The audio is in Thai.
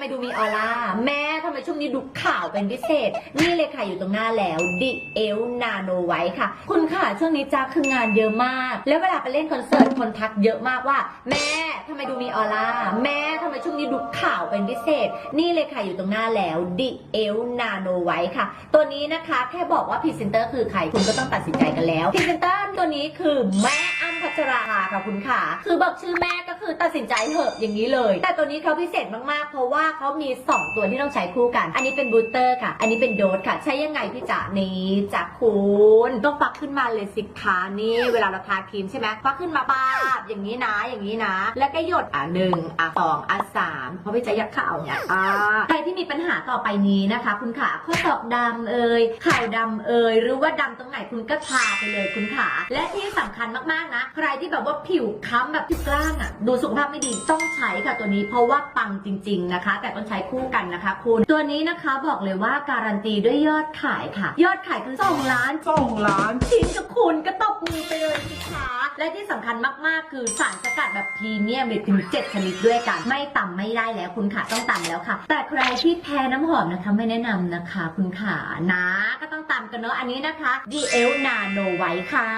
ไมดูมีออร่า แม่ทำไมช่วงนี้ดูข่าวเป็นพิเศษ นี่เลยค่ะอยู่ตรงหน้าแล้วดิเอลนาโนไว้ค่ะ คุณค่ะช่วงนี้จ้าคืองานเยอะมาก แล้วเวลาไปเล่นคอนเสิร์ตคนทักเยอะมากว่า แม่ทำไมดูมีออร่า แม่ทำไมช่วงนี้ดูข่าวเป็นพิเศษ นี่เลยค่ะอยู่ตรงหน้าแล้วดิเอลนาโนไว้ค่ะ ตัวนี้นะคะแค่บอกว่าพรีเซนเตอร์คือใครคุณก็ต้องตัดสินใจกันแล้วพรีเซนเตอร์ตัวนี้คือแม่ ชราภาค่ะคุณค่ะ คือบอกชื่อแม่ก็คือตัดสินใจเถอะอย่างนี้เลย แต่ตัวนี้เขาพิเศษมากๆ เพราะว่าเขามี 2 ตัวที่ต้องใช้คู่กัน อันนี้เป็นบูสเตอร์ค่ะ อันนี้เป็นโดสค่ะ ใช้ยังไงพี่จ๋านี้จากคุณต้องปักขึ้นมาเลยสิคะนี่เวลาเราทาครีมใช่ไหมปักขึ้นมาป้าบอย่างนี้นะอย่างนี้นะ แล้วก็หยดอะหนึ่งอะสองอะสามเพราะพี่จ๋าอยากข่าวไงอ่าใครที่มีปัญหาต่อไปนี้นะคะ คุณขาข้อศอกดำเอ่ยเข่าดำเอ่ยหรือว่าดำตรงไหนคุณก็ทาไปเลยคุณขาและที่สำคัญมากๆนะใครที่แบบว่าผิวค้ำแบบผิวกล้านอะดูสุขภาพไม่ดีต้องใช้ค่ะตัวนี้เพราะว่าปังจริง ๆนะคะ แต่ต้องใช้คู่กันนะคะคุณ ตัวนี้นะคะบอกเลยว่าการันตีด้วยยอดขายค่ะ ยอดขายคือ2ล้านสองล้านชิ้นกับคุณก็ตบมือไปเลยสิคะและที่สำคัญมากๆ คือสารสกัดแบบพรีเมียมเลยถึง7ชนิดด้วยกันไม่ต่ำไม่ได้แล้วคุณขาต้องต่ำแล้วค่ะ แต่ใครที่แพ้น้ำหอมนะคะไม่แนะนำนะคะ คุณขานะก็ต้องตามกันเนาะอันนี้นะคะ DL Nano ไว้ค่ะ